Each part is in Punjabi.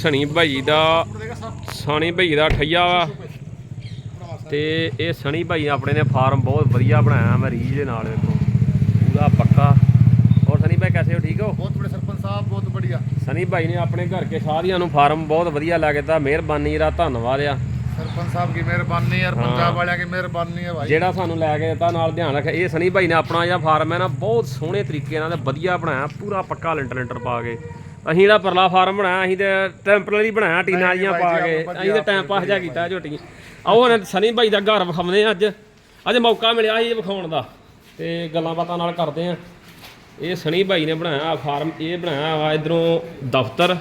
ਸਣੀ ਭਾਈ ਦਾ ਸਣੀ ਭਾਈ ਦਾ ਠਈਆ ਵਾ। ਤੇ ਇਹ ਸਣੀ ਭਾਈ ਆਪਣੇ ਨੇ ਫਾਰਮ ਬਹੁਤ ਵਧੀਆ ਬਣਾਇਆ ਮੈਂ ਰੀਜ ਦੇ ਨਾਲ ਵੇਖੋ। ਪੂਰਾ ਪੱਕਾ। ਔਰ ਸਣੀ ਭਾਈ ਕੈਸੇ ਹੋ? ਠੀਕ ਹੋ? ਬਹੁਤ ਬੜੇ ਸਰਪੰਚ ਸਾਹਿਬ ਬਹੁਤ ਬੜੀਆ ਸਣੀ ਭਾਈ ਨੇ ਆਪਣੇ ਘਰ ਕੇ ਸਾਰਿਆਂ ਨੂੰ ਫਾਰਮ ਬਹੁਤ ਵਧੀਆ ਲੱਗਦਾ ਮਿਹਰਬਾਨੀ ਦਾ ਧੰਨਵਾਦ ਆ। ਸਰਪੰਚ ਸਾਹਿਬ ਦੀ ਮਿਹਰਬਾਨੀ ਔਰ ਪੰਜਾਬ ਵਾਲਿਆਂ ਦੀ ਮਿਹਰਬਾਨੀ ਹੈ ਭਾਈ। ਜਿਹੜਾ ਸਾਨੂੰ ਲੈ ਕੇ ਦਿੱਤਾ ਨਾਲ ਧਿਆਨ ਰੱਖ ਇਹ ਸਣੀ ਭਾਈ ਨੇ ਆਪਣਾ ਜਿਹੜਾ ਫਾਰਮ ਹੈ ਨਾ ਬਹੁਤ ਸੋਹਣੇ ਤਰੀਕੇ ਨਾਲ ਵਧੀਆ ਬਣਾਇਆ। ਪੂਰਾ ਪੱਕਾ ਲੈਂਟਰ ਲੈਂਟਰ ਪਾ ਕੇ। ਅਸੀਂ ਜਿਹੜਾ ਪਰਲਾ ਫਾਰਮ ਬਣਾਇਆ ਅਸੀਂ ਤੇ ਟੈਂਪਰੇਰੀ ਬਣਾਇਆ ਟੀਨਾਂ ਜੀਆਂ ਪਾ ਕੇ। ਅਸੀਂ ਤੇ ਟਾਈਮ ਪਾਸ ਜਾ ਕੀਤਾ ਝੋਟੀਆਂ। ਆਓ ਹੁਣ ਸਣੀ ਭਾਈ ਦਾ ਘਰ ਵਿਖਾਉਂਦੇ ਆ ਅੱਜ। ਅੱਜ ਮੌਕਾ ਮਿਲਿਆ ਸੀ ਵਿਖਾਉਣ ਦਾ। ਤੇ ਗੱਲਾਂ ਬਾਤਾਂ ਨਾਲ ਕਰਦੇ ਆ। ਇਹ ਸਣੀ ਭਾਈ ਨੇ ਬਣਾਇਆ ਫਾਰਮ ਇਹ ਬਣਾਇਆ ਵਾ ਇਧਰੋਂ ਦਫ਼ਤਰ।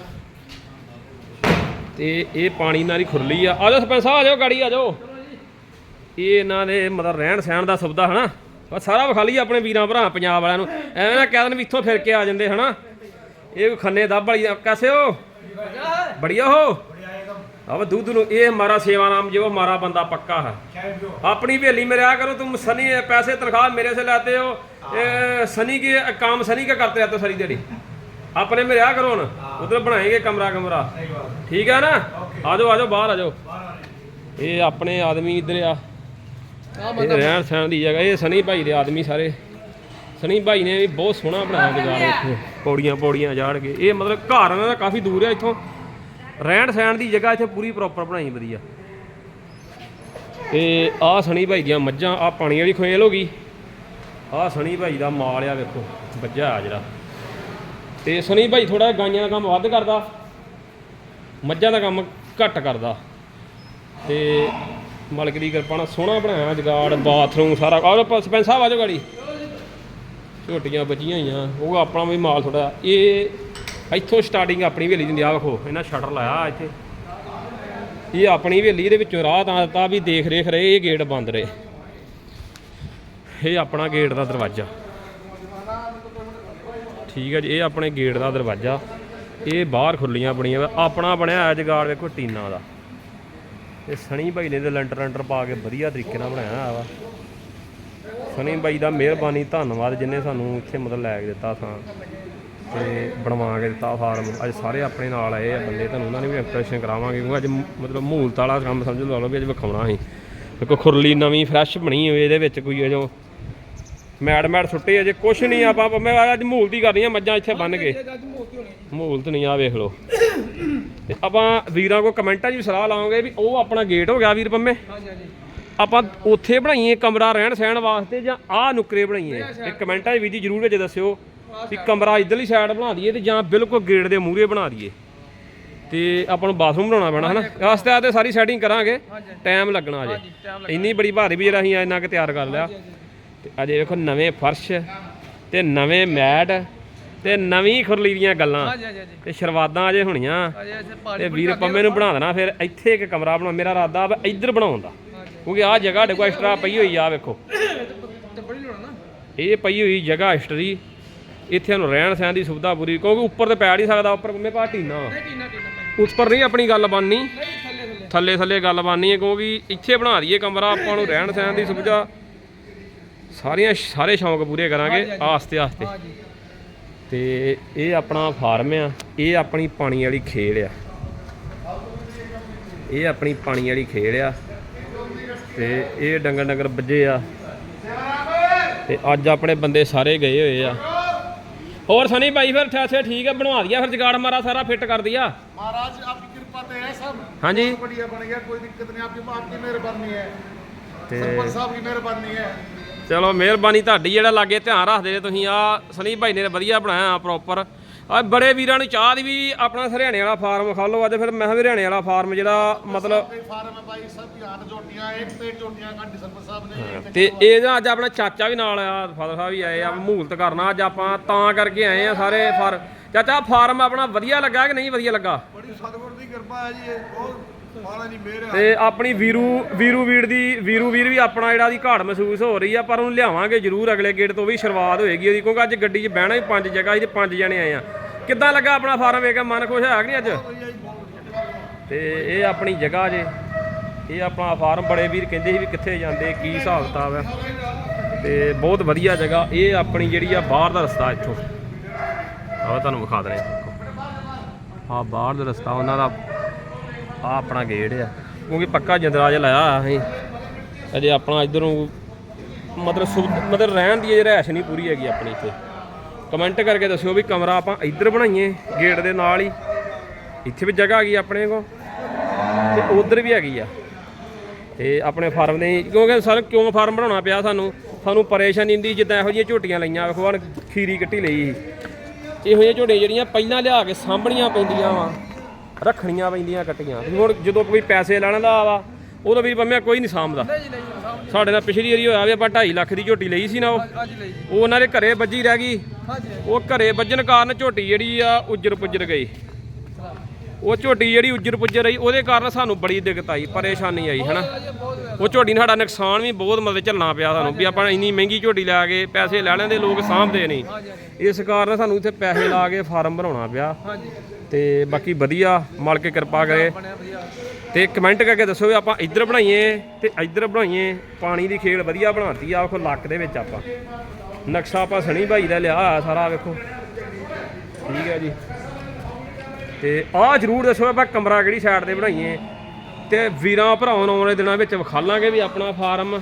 ਤੇ ਇਹ ਪਾਣੀ ਨਾਲ ਹੀ ਖੁਰਲੀ ਆ। ਆ ਜਾਓ ਸਰਪੰਚ ਸਾਹਿਬ ਆ ਜਾਓ ਗਾੜੀ ਆ ਜਾਓ। ਇਹ ਇਹਨਾਂ ਦੇ ਮਤਲਬ ਰਹਿਣ ਸਹਿਣ ਦਾ ਸੁਵਿਧਾ ਹਨਾ? ਬਸ ਸਾਰਾ ਵਿਖਾ ਲਈ ਆਪਣੇ ਵੀਰਾਂ ਭਰਾ ਪੰਜਾਬ ਵਾਲਿਆਂ ਨੂੰ। ਐਵੇਂ ਨਾ ਕਹਿ ਦੇਣ ਵੀ ਇੱਥੋਂ ਫਿਰ ਕੇ ਆ ਜਾਂਦੇ ਹਨਾ? ਇਹ ਖੰਨੇ ਦੱਬ ਵਾਲੀ ਦਾ- कैसे हो बढ़िया हो अब दूध लो ये हमारा सेवा नाम जो हमारा बंदा पक्का है अपनी हवेली में रहा करो तुम सनी पैसे तनख्वाह मेरे से लेते हो ये सनी के काम सनी का करते रहते हो सारी दिहाड़ी अपने में रहा करो ना उधर बनाएंगे कमरा कमरा ठीक है ना आ जाओ आ जाओ बाहर आ जाओ ये अपने आदमी इधर आ ਇਹ ਰਹਿਣ ਸਹਿਣ ਦੀ ਜਗ੍ਹਾ ਇਹ ਸਨੀ ਭਾਈ ਦੇ ਆਦਮੀ ਸਾਰੇ ਸਨੀ ਭਾਈ ਨੇ ਵੀ ਬਹੁਤ ਸੋਹਣਾ ਬਣਾਇਆ ਬਾਜ਼ਾਰ ਇੱਥੇ। ਪੌੜੀਆਂ ਪੌੜੀਆਂ ਜਾੜ ਕੇ ਇਹ ਮਤਲਬ ਘਰ ਇਹਨਾਂ ਦਾ ਕਾਫੀ ਦੂਰ ਹੈ ਇੱਥੋਂ। ਰਹਿਣ ਸਹਿਣ ਦੀ ਜਗ੍ਹਾ ਇੱਥੇ ਪੂਰੀ ਪ੍ਰੋਪਰ ਬਣਾਈ ਵਧੀਆ ਤੇ ਆਹ ਸਣੀ ਭਾਈ ਦੀਆਂ ਮੱਝਾਂ ਆਹ ਪਾਣੀ ਵਾਲੀ ਖੁਏਲ ਹੋ ਗਈ। ਆਹ ਸਣੀ ਭਾਈ ਦਾ ਮਾਲ ਆ ਵੇਖੋ ਬੱਜਾ ਆ ਜਿਹੜਾ। ਤੇ ਸਣੀ ਭਾਈ ਥੋੜਾ ਗਾਈਆਂ ਦਾ ਕੰਮ ਵੱਧ ਕਰਦਾ। ਮੱਝਾਂ ਦਾ ਕੰਮ ਘੱਟ ਕਰਦਾ। ਤੇ ਮਾਲਕ ਦੀ ਕਿਰਪਾ ਨਾਲ ਸੋਹਣਾ ਬਣਾਇਆ ਜਗਾੜ ਬਾਥਰੂਮ ਸਾਰਾ। ਆਹ ਸਰਪੰਚ ਸਾਹਿਬ ਆ ਜਾਓ ਗਾੜੀ। ਝੋਟੀਆਂ ਬਚੀਆਂ ਹੋਈਆਂ, ਉਹ ਆਪਣਾ ਵੀ ਮਾਲ ਥੋੜਾ ਇਹ ਇੱਥੋਂ ਸਟਾਰਟਿੰਗ ਆਪਣੀ ਹਵੇਲੀ ਦੀ ਆ ਵੇਖੋ, ਇਹਨਾਂ ਸ਼ਟਰ ਲਾਇਆ ਇੱਥੇ। ਇਹ ਆਪਣੀ ਹਵੇਲੀ ਦੇ ਵਿੱਚੋਂ ਰਾਹ ਤਾਂ ਦਿੱਤਾ ਵੀ ਦੇਖ ਰੇਖ ਰਹੇ, ਇਹ ਗੇਟ ਬੰਦ ਰਹੇ। ਇਹ ਆਪਣਾ ਗੇਟ ਦਾ ਦਰਵਾਜ਼ਾ। ਠੀਕ ਹੈ ਜੀ, ਇਹ ਆਪਣੇ ਗੇਟ ਦਾ ਦਰਵਾਜ਼ਾ। ਇਹ ਬਾਹਰ ਖੁੱਲੀਆਂ ਬਣੀਆਂ ਵਾ, ਆਪਣਾ ਬਣਿਆ ਹੋਇਆ ਜਗਾੜ ਵੇਖੋ ਟੀਨਾ ਦਾ। ਇਹ ਸਣੀ ਭਾਈ ਨੇ ਤੇ ਲੈਂਟਰ ਲੈਂਟਰ ਪਾ ਕੇ ਵਧੀਆ ਤਰੀਕੇ ਨਾਲ ਬਣਾਇਆ ਹੋਇਆ ਵਾ। ਸਣੀ ਬਾਈ ਦਾ ਮਿਹਰਬਾਨੀ, ਧੰਨਵਾਦ ਜਿਨੇ ਸਾਨੂੰ ਇੱਥੇ ਮਤਲਬ ਲੈ ਕੇ ਦਿੱਤਾ ਥਾਂ ਤੇ ਬਣਵਾ ਕੇ ਦਿੱਤਾ ਫਾਰਮ। ਅੱਜ ਸਾਰੇ ਆਪਣੇ ਨਾਲ ਆਏ ਆ ਬੰਦੇ, ਤੁਹਾਨੂੰ ਉਹਨਾਂ ਨੇ ਵੀ ਇੰਪ੍ਰੈਸ਼ਨ ਕਰਾਵਾਂਗੇ, ਕਿਉਂਕਿ ਅੱਜ ਮਤਲਬ ਮਹੂਲਤ ਵਾਲਾ ਕੰਮ ਸਮਝ ਲਾ ਲਓ ਵੀ ਅੱਜ ਵਿਖਾਉਣਾ ਸੀ। ਦੇਖੋ, ਖੁਰਲੀ ਨਵੀਂ ਫਰੈਸ਼ ਬਣੀ ਹੋਈ ਇਹਦੇ ਵਿੱਚ ਕੋਈ ਅਜੋ ਮੈਡ ਮੈਡ ਸੁੱਟੇ ਅਜੇ ਕੁਛ ਨਹੀਂ ਆਪਾਂ ਮੈਂ ਅੱਜ ਮਹੂਲਤ ਹੀ ਕਰਨੀ ਆ, ਮੱਝਾਂ ਇੱਥੇ ਬੰਨ ਕੇ। ਮਹੂਲਤ ਨਹੀਂ ਆ, ਵੇਖ ਲਓ। ਤੇ ਆਪਾਂ ਵੀਰਾਂ ਕੋ ਕਮੈਂਟਾਂ 'ਚ ਵੀ ਸਲਾਹ ਲਾਵਾਂਗੇ ਵੀ ਉਹ ਆਪਣਾ ਗੇਟ ਹੋ ਗਿਆ ਵੀਰ ਪੰਮੇ? ਆਪਾਂ ਉੱਥੇ ਬਣਾਈਏ ਕਮਰਾ ਰਹਿਣ ਸਹਿਣ ਵਾਸਤੇ ਜਾਂ ਆਹ ਨੁਕਰੇ ਬਣਾਈਏ? ਇਹ ਕਮੈਂਟਾਂ 'ਚ ਵੀ ਜੀ ਜਰੂਰ ਵਿੱਚ ਦੱਸਿਓ ਵੀ ਕਮਰਾ ਇਧਰਲੀ ਸਾਈਡ ਬਣਾ ਦਈਏ ਤੇ ਜਾਂ ਬਿਲਕੁਲ ਗੇਟ ਦੇ ਮੂਹਰੇ ਬਣਾ ਦਈਏ। ਤੇ ਆਪਾਂ ਨੂੰ ਬਾਥਰੂਮ ਬਣਾਉਣਾ ਪੈਣਾ ਹਨਾ? ਵਾਸਤੇ ਆ ਤੇ ਸਾਰੀ ਸੈਟਿੰਗ ਕਰਾਂਗੇ। ਟਾਈਮ ਲੱਗਣਾ ਅਜੇ। ਇੰਨੀ ਬੜੀ ਭਾਰੀ ਵੀ ਜਿਹੜਾ ਅਸੀਂ ਇੰਨਾ ਕੁ ਤਿਆਰ ਕਰ ਲਿਆ। ਤੇ ਅਜੇ ਵੇਖੋ ਨਵੇਂ ਫਰਸ਼ ਤੇ ਨਵੇਂ ਮੈਟ ਤੇ ਨਵੀਂ ਖੁਰਲੀ ਦੀਆਂ ਗੱਲਾਂ। ਤੇ ਸ਼ਰਵਾਦਾਂ ਅਜੇ ਹੋਣੀਆਂ। ਤੇ ਵੀਰ ਪੰਮੇ ਨੂੰ ਬਣਾ ਦੇਣਾ ਫਿਰ ਇੱਥੇ ਇੱਕ ਕਮਰਾ ਬਣਾ ਮੇਰਾ ਇਰਾਦਾ ਵਾ ਇੱਧਰ ਬਣਾਉਣ ਦਾ। ਕਿਉਂਕਿ ਆਹ ਜਗ੍ਹਾ ਸਾਡੇ ਕੋਲ ਐਕਸਟਰਾ ਪਈ ਹੋਈ ਆ ਵੇਖੋ। ਇਹ ਪਈ ਹੋਈ ਜਗ੍ਹਾ ਐਕਸਟਰੀ ਇੱਥੇ ਨੂੰ ਰਹਿਣ ਸਹਿਣ ਦੀ ਸੁਵਿਧਾ ਪੂਰੀ ਕਿਉਂਕਿ ਉੱਪਰ ਤੇ ਪੈ ਨਹੀਂ ਸਕਦਾ ਉੱਪਰ ਕੰਮੇ ਪਾ ਟੀਨਾ। ਉੱਪਰ ਨਹੀਂ ਆਪਣੀ ਗੱਲ ਬਣਨੀ। ਥੱਲੇ ਥੱਲੇ। ਗੱਲ ਬਣਨੀ ਹੈ ਕਿਉਂਕਿ ਇੱਥੇ ਬਣਾ ਦਈਏ ਕਮਰਾ ਆਪਾਂ ਨੂੰ ਰਹਿਣ ਸਹਿਣ ਦੀ ਸੁਵਿਧਾ। ਸਾਰੀਆਂ ਸਾਰੇ ਸ਼ੌਂਕ ਪੂਰੇ ਕਰਾਂਗੇ ਆਸਤੇ ਆਸਤੇ। ਤੇ ਇਹ ਆਪਣਾ ਫਾਰਮ ਆ ਇਹ ਆਪਣੀ ਪਾਣੀ ਵਾਲੀ ਖੇਲ ਆ। ਇਹ ਆਪਣੀ ਪਾਣੀ ਵਾਲੀ ਖੇਲ ਆ। ਤੇ ਇਹ ਡੰਗਰ ਡੰਗਰ ਵੱਜੇ ਆ ਤੇ ਅੱਜ ਆਪਣੇ ਬੰਦੇ ਸਾਰੇ ਗਏ ਹੋਏ ਆ ਹੋਰ ਸਨੀ ਭਾਈ ਫਿਰ ਠਾਸੇ ਠੀਕ ਆ ਬਣਵਾ ਦਿਆ ਫਿਰ ਜਗਾੜ ਮਾਰਾ ਸਾਰਾ ਫਿੱਟ ਕਰ ਦਿਆ महाराज आपकी कृपा तो है सब ਹਾਂਜੀ बढ़िया बन गया कोई दिक्कत नहीं आपकी आपकी मेहरबानी है ਤੇ सरपंच साहब की मेहरबानी है ਚਲੋ ਮਿਹਰਬਾਨੀ ਤੁਹਾਡੀ ਜਿਹੜਾ ਲਾਗੇ ਧਿਆਨ ਰੱਖਦੇ ਜੇ ਤੁਸੀਂ ਆ ਸਨੀ ਭਾਈ ਨੇ ਵਧੀਆ ਬਣਾਇਆ ਪ੍ਰੋਪਰ ਆ ਬੜੇ ਵੀਰਾਂ ਨੂੰ ਚਾਹ ਦੀ ਵੀ ਆਪਣਾ ਹਰਿਆਣੇ ਵਾਲਾ ਫਾਰਮ ਖਾ ਲਓ ਅੱਜ ਫਿਰ ਮੈਂ ਕਿਹਾ ਹਰਿਆਣੇ ਵਾਲਾ ਫਾਰਮ ਜਿਹੜਾ ਮਤਲਬ ਤੇ ਜੋਟੀਆਂ ਇਹ ਅੱਜ ਆਪਣਾ ਚਾਚਾ ਵੀ ਨਾਲ ਆ ਫਾਦਰ ਸਾਹਿਬ ਵੀ ਆਏ ਆ ਮਹੂਲਤ ਕਰਨਾ ਅੱਜ ਆਪਾਂ ਤਾਂ ਕਰਕੇ ਆਏ ਆ ਸਾਰੇ ਫਾਰ ਚਾਚਾ ਫਾਰਮ ਆਪਣਾ ਵਧੀਆ ਲੱਗਾ ਕਿ ਨਹੀਂ ਵਧੀਆ ਲੱਗਾ? ਤੇ ਆਪਣੀ ਵੀਰੂ ਵੀਰੂ ਵੀਰ ਦੀ ਵੀਰੂ ਵੀਰ ਵੀ ਆਪਣਾ ਜਿਹੜਾ ਦੀ ਘਾਟ ਮਹਿਸੂਸ ਹੋ ਰਹੀ ਆ ਪਰ ਉਹਨੂੰ ਲਿਆਵਾਂਗੇ ਜ਼ਰੂਰ ਅਗਲੇ ਗੇਟ ਤੋਂ ਵੀ ਸ਼ੁਰੂਆਤ ਹੋਏਗੀ ਉਹਦੀ ਕਿਉਂਕਿ ਅੱਜ ਗੱਡੀ 'ਚ ਬਹਿਣਾ ਹੀ ਪੰਜ ਜਗ੍ਹਾ ਇਹਦੇ ਪੰਜ ਜਣੇ ਆਏ ਆ। ਕਿੱਦਾਂ ਲੱਗਾ ਆਪਣਾ ਫਾਰਮ? ਵੇਖ ਕੇ ਮਨ ਖੁਸ਼ ਹੋਇਆ ਕਿ ਨਹੀਂ ਅੱਜ? ਤੇ ਇਹ ਆਪਣੀ ਜਗ੍ਹਾ ਜੇ। ਇਹ ਆਪਣਾ ਫਾਰਮ ਬੜੇ ਵੀਰ ਕਹਿੰਦੇ ਸੀ ਵੀ ਕਿੱਥੇ ਜਾਂਦੇ, ਕੀ ਹਿਸਾਬ ਕਿਤਾਬ ਹੈ। ਤੇ ਬਹੁਤ ਵਧੀਆ ਜਗ੍ਹਾ। ਇਹ ਆਪਣੀ ਜਿਹੜੀ ਆ ਬਾਹਰ ਦਾ ਰਸਤਾ ਇੱਥੋਂ। ਆਹ ਤੁਹਾਨੂੰ ਵਿਖਾ ਦਨੇ ਆ ਬਾਹਰ ਦਾ ਰਸਤਾ, ਉਹਨਾਂ ਦਾ ਆ ਆਪਣਾ ਗੇਟ ਆ। ਕਿਉਂਕਿ ਪੱਕਾ ਜੰਦਰਾ ਜਿਹਾ ਲਾਇਆ ਅਸੀਂ। ਅਜੇ ਆਪਣਾ ਇਧਰੋਂ ਮਤਲਬ ਸੁਵ- ਮਤਲਬ ਰਹਿਣ ਦੀ ਰਹਿਸ਼ ਨਹੀਂ ਪੂਰੀ ਹੈਗੀ ਆਪਣੀ ਇੱਥੇ। ਕਮੈਂਟ ਕਰਕੇ ਦੱਸਿਓ ਵੀ ਕਮਰਾ ਆਪਾਂ ਇੱਧਰ ਬਣਾਈਏ, ਗੇਟ ਦੇ ਨਾਲ ਹੀ। ਇੱਥੇ ਵੀ ਜਗ੍ਹਾ ਹੈਗੀ ਆਪਣੇ ਕੋਲ, ਤੇ ਉਧਰ ਵੀ ਹੈਗੀ ਆ। ਤੇ ਆਪਣੇ ਫਾਰਮ ਦੇ ਕਿਉਂਕਿ ਸਰ ਕਿਉਂ ਫਾਰਮ ਬਣਾਉਣਾ ਪਿਆ ਸਾਨੂੰ? ਸਾਨੂੰ ਪਰੇਸ਼ਾਨੀ ਹੁੰਦੀ ਜਿੱਦਾਂ ਇਹੋ ਜਿਹੀਆਂ ਝੋਟੀਆਂ ਲਈਆਂ ਵੇਖੋ ਹੁਣ ਖੀਰੀ ਕੱਟੀ ਲਈ ਇਹੋ ਜਿਹੀਆਂ ਝੋਟੀਆਂ ਜਿਹੜੀਆਂ ਪਹਿਲਾਂ ਲਿਆ ਕੇ ਸਾਂਭਣੀਆਂ ਪੈਂਦੀਆਂ ਵਾ, ਰੱਖਣੀਆਂ ਪੈਂਦੀਆਂ, ਕੱਟੀਆਂ। ਹੁਣ ਜਦੋਂ ਕੋਈ ਪੈਸੇ ਲੈਣ ਦਾ ਆ ਉਦੋਂ ਵੀ ਬੰਮਿਆ ਕੋਈ ਨਹੀਂ ਸਾਂਭਦਾ। ਸਾਡੇ ਨਾਲ ਪਿਛਲੀ ਵਾਰੀ ਹੋਇਆ ਵੀ ਆਪਾਂ 2.5 ਲੱਖ ਦੀ ਝੋਟੀ ਲਈ ਸੀ ਨਾ ਉਹ। ਅੱਜ ਲਈ ਜੀ। ਉਹ ਉਹਨਾਂ ਦੇ ਘਰੇ ਵੱਜੀ ਰਹਿ ਗਈ। ਹਾਂਜੀ। ਉਹ ਘਰੇ ਵੱਜਣ ਕਾਰਨ ਝੋਟੀ ਜਿਹੜੀ ਆ ਉੱਜਰ ਪੁੱਜਰ ਗਈ। ਉਹ ਝੋਟੀ ਜਿਹੜੀ ਉੱਜਰ ਪੁੱਜਰ ਰਹੀ ਉਹਦੇ ਕਾਰਨ ਸਾਨੂੰ ਬੜੀ ਦਿੱਕਤ ਆਈ ਪਰੇਸ਼ਾਨੀ ਆਈ ਹਨਾ। ਬਹੁਤ ਹੋਇਆ ਉਹ ਝੋਟੀ ਨਾਲ ਸਾਡਾ ਨੁਕਸਾਨ ਵੀ ਬਹੁਤ ਮਤਲਬ ਝੱਲਣਾ ਪਿਆ ਸਾਨੂੰ ਵੀ ਆਪਾਂ ਇੰਨੀ ਮਹਿੰਗੀ ਝੋਟੀ ਲੈ ਕੇ ਪੈਸੇ ਲੈ ਲੈਂਦੇ ਲੋਕ ਸਾਂਭਦੇ ਨਹੀਂ। ਇਸ ਕਾਰਨ ਸਾਨੂੰ ਇੱਥੇ ਪੈਸੇ ਲਾ ਕੇ ਫਾਰਮ ਬਣਾਉਣਾ ਪਿਆ। ਹਾਂਜੀ। ਤੇ ਬਾਕੀ ਵਧੀਆ ਮਾਲਕ ਕਿਰਪਾ ਕਰੇ। ਬਣਿਆ ਵਧੀਆ ਤੇ ਕਮੈਂਟ ਕਰਕੇ ਦੱਸੋ ਵੀ ਆਪਾਂ ਇੱਧਰ ਬਣਾਈਏ ਤੇ ਇੱਧਰ ਬਣਾਈਏ। ਪਾਣੀ ਦੀ ਖੇਡ ਵਧੀਆ ਬਣਾਤੀ ਆ ਵੇਖੋ ਲੱਕ ਦੇ ਵਿੱਚ ਆਪਾਂ। ਨਕਸ਼ਾ ਆਪਾਂ ਸਣੀ ਭਾਈ ਦਾ ਲਿਆ ਹੋਇਆ ਸਾਰਾ, ਵੇਖੋ। ਠੀਕ ਹੈ ਜੀ। ਤੇ ਆਹ ਜਰੂਰ ਦੱਸੋ ਆਪਾਂ ਕਮਰਾ ਕਿਹੜੀ ਸਾਈਡ ਤੇ ਬਣਾਈਏ। ਤੇ ਵੀਰਾਂ ਭਰਾਵਾਂ ਨੂੰ ਆਉਣ ਵਾਲੇ ਦਿਨਾਂ ਵਿੱਚ ਵਿਖਾਲਾਂਗੇ ਵੀ ਆਪਣਾ ਫਾਰਮ।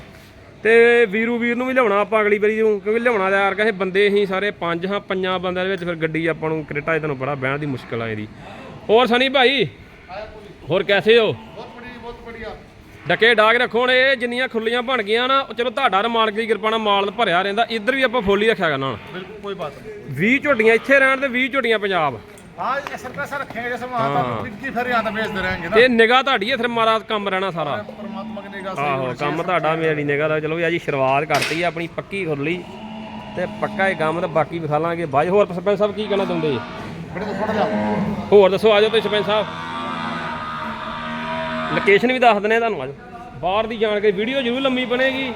ਤੇ ਵੀਰੂ ਵੀਰ ਨੂੰ ਵੀ ਲਿਆਉਣਾ ਆਪਾਂ ਅਗਲੀ ਵਾਰੀ ਨੂੰ, ਕਿਉਂਕਿ ਲਿਆਉਣਾ ਯਾਰ ਕਹੇ ਬੰਦੇ ਹੀ ਸਾਰੇ ਪੰਜ ਹਾਂ, ਪੰਜਾਂ ਬੰਦਿਆਂ ਦੇ ਵਿੱਚ ਫਿਰ ਗੱਡੀ ਆਪਾਂ ਨੂੰ ਕ੍ਰੇਟਾ 'ਚ ਤੁਹਾਨੂੰ ਬੜਾ ਬਹਿਣ ਦੀ ਮੁਸ਼ਕਲ ਆ ਇਹਦੀ। ਹੋਰ ਸਣੀ ਭਾਈ? ਹੋਰ ਕੈਸੇ ਹੋ? ਬਹੁਤ ਬੜੀ ਬਹੁਤ ਬੜੀਆ ਡਕੇ ਡਾਗ ਰੱਖੋ ਨੇ ਇਹ ਜਿੰਨੀਆਂ ਖੁੱਲੀਆਂ ਬਣ ਗਈਆਂ ਨਾ ਚਲੋ ਤੁਹਾਡਾ ਰਮਾਨ ਦੀ ਕਿਰਪਾ ਨਾਲ ਮਾਲ ਭਰਿਆ ਰਹਿੰਦਾ ਇੱਧਰ ਵੀ ਆਪਾਂ ਫੋਲੀ ਰੱਖਿਆ ਕਰਨਾ ਹੁਣ। ਬਿਲਕੁਲ ਕੋਈ ਬਾਤ ਨਹੀਂ। 20 ਝੋਟੀਆਂ ਇੱਥੇ ਰਹਿਣ ਤੇ 20 ਝੋਟੀਆਂ ਪੰਜਾਬ। ਹਾਂ ਇਹ ਸਰਕਾਰ ਸਰ ਰੱਖੇ ਜਿਸ ਤਾਂ ਵਿੱਕੀ ਫਿਰ ਯਾਦ ਵੇਚਦੇ ਰਹਿਣਗੇ ਨਾ। ਤੇ ਨਿਗਾਹ ਤੁਹਾਡੀ ਹੈ ਫਿਰ ਮਾਰਾ ਕੰਮ ਰਹਿਣਾ ਸਾਰਾ। ਪਰਮਾਤਮਾ ਦੀ ਨਿਗਾਹ ਆਹੋ ਕੰਮ ਤੁਹਾਡਾ ਮੇਰੀ ਨਿਗਾਹ ਦਾ ਚਲੋ ਵੀ ਅੱਜ ਸ਼ੁਰੂਆਤ ਕਰਤੀ ਆ ਆਪਣੀ ਪੱਕੀ ਖੁਰਲੀ ਤੇ ਪੱਕਾ ਇਹ ਕੰਮ ਤਾਂ ਬਾਕੀ ਵਿਖਾ ਲਾਂਗੇ। ਬਾਈ ਹੋਰ ਸਰਪੰਚ ਸਾਹਿਬ ਕੀ ਕਹਿਣਾ ਚਾਹੁੰਦੇ ਜੀ? ਬੜੇ ਥੋੜਾ ਜਾ। ਹੋਰ ਦੱਸੋ ਆਜੋ ਤੇ ਸਰਪੰਚ ਸਾਹਿਬ। ਲੋਕੇਸ਼ਨ ਵੀ ਦੱਸ ਦਨੇ ਤੁਹਾਨੂੰ ਆਜੋ ਬਾਹਰ ਦੀ ਜਾਣਕਾਰੀ ਵੀਡੀਓ ਜ਼ਰੂਰ ਲੰਮੀ ਬਣੇਗੀ।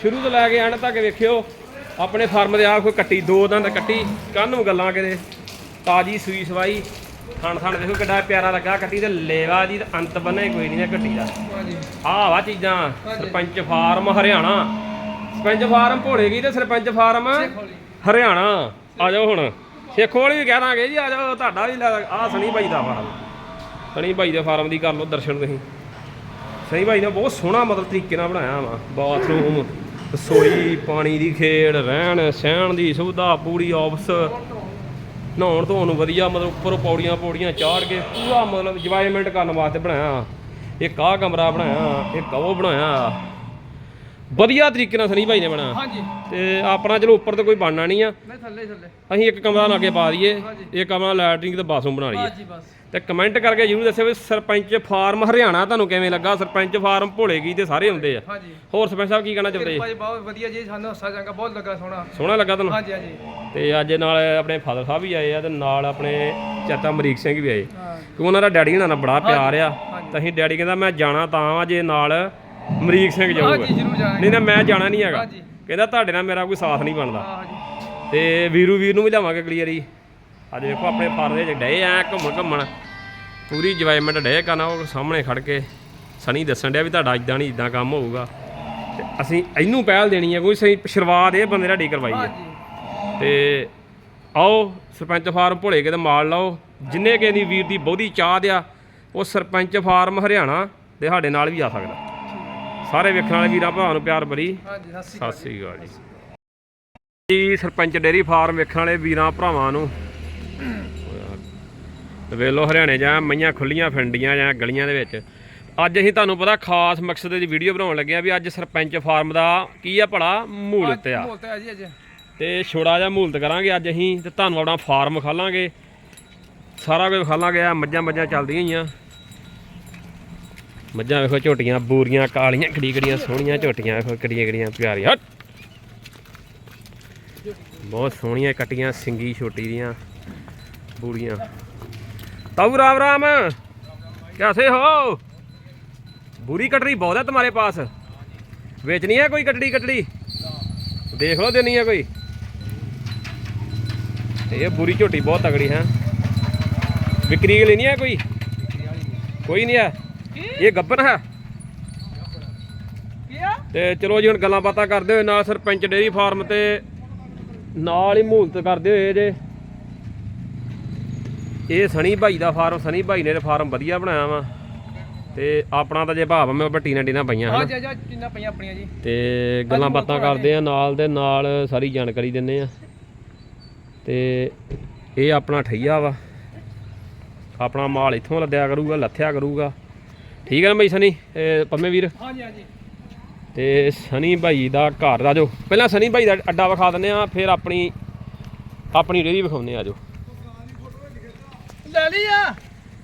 ਸ਼ੁਰੂ ਤੋਂ ਲੈ ਕੇ ਐਂਡ ਤੱਕ ਵੇਖਿਓ। ਆਪਣੇ ਫਾਰਮ ਦੇ ਆ ਕੋਈ ਕੱਟੀ ਦੋ ਦੰਦ ਕੱਟੀ ਕੰਨ ਨੂੰ ਗੱਲਾਂ ਕਿਤੇ। ਤਾਜੀ ਸੂਈ ਸਵਾਈ ਥਣ ਥਣ ਦੇਖੋ ਕਿੱਡਾ ਪਿਆਰਾ ਲੱਗਾ। ਕੱਟੀ ਤੇ ਲੇਵਾ ਦੀ ਤੇ ਅੰਤ ਬੰਨੇ ਕੋਈ ਨਹੀਂ ਕੱਟੀ ਦਾ। ਆਹ ਵਾ ਚੀਜ਼ਾਂ ਸਰਪੰਚ ਫਾਰਮ ਹਰਿਆਣਾ। ਸਰਪੰਚ ਫਾਰਮ ਭੋਲੇਗੀ ਤੇ ਸਰਪੰਚ ਫਾਰਮ ਹਰਿਆਣਾ। ਆ ਜਾਓ ਹੁਣ। ਸੇਖੋਲ ਵੀ ਕਹਿ ਦਾਂਗੇ ਜੀ ਆ ਜਾਓ ਤੁਹਾਡਾ ਵੀ ਆ ਸਣੀ ਭਾਈ ਦਾ ਫਾਰਮ ਸਣੀ ਭਾਈ ਦੇ ਫਾਰਮ ਦੀ ਕਰ ਲਓ ਦਰਸ਼ਨ ਤੁਸੀਂ। ਸਣੀ ਭਾਈ ਨੇ ਬਹੁਤ ਸੋਹਣਾ ਮਤਲਬ ਤਰੀਕੇ ਨਾਲ ਬਣਾਇਆ ਵਾ ਬਾਥਰੂਮ ਰਸੋਈ ਪਾਣੀ ਦੀ ਖੇਡ ਰਹਿਣ ਸਹਿਣ ਦੀ ਸੁਵਿਧਾ ਪੂਰੀ ਆਫਿਸ। ਨਹਾਉਣ ਧੋਣ ਨੂੰ ਵਧੀਆ ਮਤਲਬ ਉੱਪਰ ਪੌੜੀਆਂ ਪੌੜੀਆਂ ਚਾੜ ਕੇ ਪੂਰਾ ਮਤਲਬ ਇੰਜੋਇਮੈਂਟ ਕਰਨ ਵਾਸਤੇ ਬਣਾਇਆ। ਇੱਕ ਆਹ ਕਮਰਾ ਬਣਾਇਆ ਇੱਕ ਉਹ ਬਣਾਇਆ। ਵਧੀਆ ਤਰੀਕੇ ਨਾਲ ਸਨੀ ਭਾਈ ਨੇ ਬਣਾਇਆ। ਹਾਂਜੀ। ਤੇ ਆਪਣਾ ਚਲੋ ਉੱਪਰ ਤੇ ਕੋਈ ਬਣਨਾ ਨਹੀਂ ਆ। ਨਹੀਂ ਥੱਲੇ ਥੱਲੇ। ਅਸੀਂ ਇੱਕ ਕਮਰਾ ਲਾ ਕੇ ਪਾ ਦਈਏ। ਇੱਕ ਕਮਰਾ ਲੈਟਰਿੰਗ ਤੇ ਬਾਥਰੂਮ ਬਣਾ ਲਈਏ। ਹਾਂਜੀ ਬਸ। ਤੇ ਕਮੈਂਟ ਕਰਕੇ ਜਰੂਰ ਦੱਸਿਓ ਵੀ ਸਰਪੰਚ ਫਾਰਮ ਹਰਿਆਣਾ ਤੁਹਾਨੂੰ ਕਿਵੇਂ ਲੱਗਾ? ਸਰਪੰਚ ਫਾਰਮ ਭੋਲੇਗੀ ਤੇ ਸਾਰੇ ਹੁੰਦੇ ਆ। ਹਾਂਜੀ। ਹੋਰ ਸਰਪੰਚ ਸਾਹਿਬ ਕੀ ਕਹਿਣਾ ਚਾਹੁੰਦੇ? ਭਾਈ ਬਹੁਤ ਵਧੀਆ ਜੀ ਸਾਨੂੰ ਹੱਸਾ ਚੰਗਾ ਬਹੁਤ ਲੱਗਾ ਸੋਹਣਾ। ਸੋਹਣਾ ਲੱਗਾ ਤੁਹਾਨੂੰ? ਹਾਂਜੀ ਹਾਂਜੀ। ਤੇ ਅੱਜ ਨਾਲ ਆਪਣੇ ਫਾਦਰ ਸਾਹਿਬ ਵੀ ਆਏ ਆ ਤੇ ਨਾਲ ਆਪਣੇ ਚਾਚਾ ਅਮਰੀਕ ਸਿੰਘ ਵੀ ਆਏ। ਹਾਂ। ਕਿਉਂਕਿ ਉਹਨਾਂ ਦਾ ਡੈਡੀ ਨਾਲ ਬੜਾ ਪਿਆਰ ਆ। ਤਾਂ ਅਸੀਂ ਡੈਡੀ ਕਹਿੰਦਾ ਮੈਂ ਜਾਣਾ ਤਾਂ ਆ ਜੇ ਨਾਲ ਅਮਰੀਕ ਸਿੰਘ ਜਾਊਗਾ। ਹਾਂਜੀ ਜ਼ਰੂਰ ਜਾਣਗੇ ਨਹੀਂ ਨਾ ਮੈਂ ਜਾਣਾ ਨਹੀਂ ਹੈਗਾ। ਕਹਿੰਦਾ ਤੁਹਾਡੇ ਨਾਲ ਮੇਰਾ ਕੋਈ ਸਾਥ ਨਹੀਂ ਬਣਦਾ। ਤੇ ਵੀਰੂ ਵੀਰ ਨੂੰ ਵੀ ਲਿਆਵਾਂਗੇ ਅਗਲੀ ਵਾਰੀ ਅੱਜ ਦੇਖੋ ਆਪਣੇ ਫਾਰਮ ਦੇ ਡਏ ਆ ਘੁੰਮਣ ਘੁੰਮਣ ਪੂਰੀ ਇੰਜੋਇਮੈਂਟ ਡਏ ਕਰਨਾ ਉਹ ਸਾਹਮਣੇ ਖੜ ਕੇ ਸਣੀ ਦੱਸਣ ਡਿਆ ਵੀ ਤੁਹਾਡਾ ਇਦਾਂ ਨਹੀਂ ਇਦਾਂ ਕੰਮ ਹੋਊਗਾ। ਤੇ ਅਸੀਂ ਇਹਨੂੰ ਪਹਿਲ ਦੇਣੀ ਹੈ ਕੋਈ ਸਹੀ ਸ਼ੁਰੂਆਤ ਇਹ ਬੰਦੇ ਸਾਡੀ ਕਰਵਾਈ ਹੈ ਤੇ ਆਓ ਸਰਪੰਚ ਫਾਰਮ ਭੋਲੇ ਕੇ ਤੇ ਮਾਲ ਲਾਓ। ਜਿੰਨੇ ਕਿਸੇ ਦੀ ਵੀਰ ਦੀ ਬਹੁਤੀ ਚਾਹ ਆ ਉਹ ਸਰਪੰਚ ਫਾਰਮ ਹਰਿਆਣਾ ਦੇ ਸਾਡੇ ਨਾਲ ਵੀ ਆ ਸਕਦਾ। ਸਾਰੇ ਵੇਖਣ ਵਾਲੇ ਵੀਰਾਂ ਭਰਾਵਾਂ ਨੂੰ ਪਿਆਰ ਭਰੀ। ਹਾਂਜੀ ਸਤਿ ਸ਼੍ਰੀ ਅਕਾਲ ਜੀ। ਜੀ ਸਰਪੰਚ ਡੇਰੀ ਫਾਰਮ ਵੇਖਣ ਵਾਲੇ ਵੀਰਾਂ ਭਰਾਵਾਂ ਨੂੰ ਲਓ ਹਰਿਆਣੇ ਜਾਂ ਮਈਆਂ ਖੁੱਲੀਆਂ ਫਿੰਡੀਆਂ ਜਾਂ ਗਲੀਆਂ ਦੇ ਵਿੱਚ। ਅੱਜ ਅਸੀਂ ਤੁਹਾਨੂੰ ਪਤਾ ਖਾਸ ਮਕਸਦ ਦੀ ਵੀਡੀਓ ਬਣਾਉਣ ਲੱਗੇ ਆ ਵੀ ਅੱਜ ਸਰਪੰਚ ਫਾਰਮ ਦਾ ਕੀ ਆ ਭਲਾ? ਮੂਲਤ ਆ। ਬੋਲਤੇ ਆ ਜੀ ਅੱਜ। ਤੇ ਛੋੜਾ ਜਿਹਾ ਮੂਲਤ ਕਰਾਂਗੇ ਅੱਜ ਅਸੀਂ ਤੇ ਤੁਹਾਨੂੰ ਆਪਣਾ ਫਾਰਮ ਵਿਖਾਲਾਂਗੇ ਸਾਰਾ ਕੁਝ ਵਿਖਾਲਾਂਗੇ ਆ ਮੱਝਾਂ ਮੱਝਾਂ ਚੱਲਦੀਆਂ ਹੀ ਆ ਮੱਝਾਂ ਵੇਖੋ ਝੋਟੀਆਂ ਬੂਰੀਆਂ ਕਾਲੀਆਂ ਕਿੜੀ ਕਿੜੀਆਂ ਸੋਹਣੀਆਂ ਝੋਟੀਆਂ ਵੇਖੋ ਕਿੜੀਆਂ ਕਿੜੀਆਂ ਪਿਆਰੀਆਂ। ਬਹੁਤ ਸੋਹਣੀਆਂ ਕਟੀਆਂ ਸਿੰਗੀ ਛੋਟੀ ਦੀਆਂ ਬੂਰੀਆਂ। ताऊ राम राम कैसे हो बुरी कटरी बहुत है तुम्हारे पास बेचनी है कोई कटड़ी कटड़ी देख लो देनी है कोई ये बुरी झोटी बहुत तगड़ी है बिक्री के लिए नहीं है कोई ਕੋਈ ਨਹੀਂ ਹੈ ਇਹ ਗੱਬਨ ਹੈ ਤੇ ਚਲੋ ਜੀ ਹੁਣ ਗੱਲਾਂ ਬਾਤਾਂ ਕਰਦੇ ਹੋਏ ਨਾਲ ਸਰਪੰਚ ਡੇਰੀ ਫਾਰਮ ਤੇ ਨਾਲ ਹੀ ਮਹੂਲਤ ਕਰਦੇ ਹੋਏ ਜੇ ਇਹ ਸਣੀ ਭਾਈ ਦਾ ਫਾਰਮ ਸਣੀ ਭਾਈ ਨੇ ਫਾਰਮ ਵਧੀਆ ਬਣਾਇਆ ਵਾ। ਤੇ ਆਪਣਾ ਤਾਂ ਜੇ ਭਾਵ ਮੈਂ ਟੀਨਾ ਟੀਨਾ ਪਈਆਂ ਹਾਂ ਜੀ ਜੀ ਕਿੰਨਾ ਪਈਆਂ ਆਪਣੀਆਂ ਜੀ। ਤੇ ਗੱਲਾਂ ਬਾਤਾਂ ਕਰਦੇ ਆ ਨਾਲ ਦੇ ਨਾਲ ਸਾਰੀ ਜਾਣਕਾਰੀ ਦਿੰਨੇ ਆ। ਤੇ ਇਹ ਆਪਣਾ ਠਈਆ ਵਾ। ਆਪਣਾ ਮਾਲ ਇੱਥੋਂ ਲੱਦਿਆ ਕਰੂਗਾ ਲੱਥਿਆ ਕਰੂਗਾ। ਠੀਕ ਹੈ ਨਾ ਬਈ ਸਨੀ ਪੰਮੇ ਵੀਰ? ਹਾਂ ਜੀ ਹਾਂ ਜੀ। ਤੇ ਸਨੀ ਭਾਈ ਦਾ ਘਰ ਦਾ ਜੋ ਪਹਿਲਾਂ ਸਨੀ ਭਾਈ ਦਾ ਅੱਡਾ ਵਿਖਾ ਦਿੰਨੇ ਆ ਫਿਰ ਆਪਣੀ ਆਪਣੀ ਰੇਹੜੀ ਵਿਖਾਉਂਦੇ ਆ ਜੋ ਲੈ ਲਈ ਆ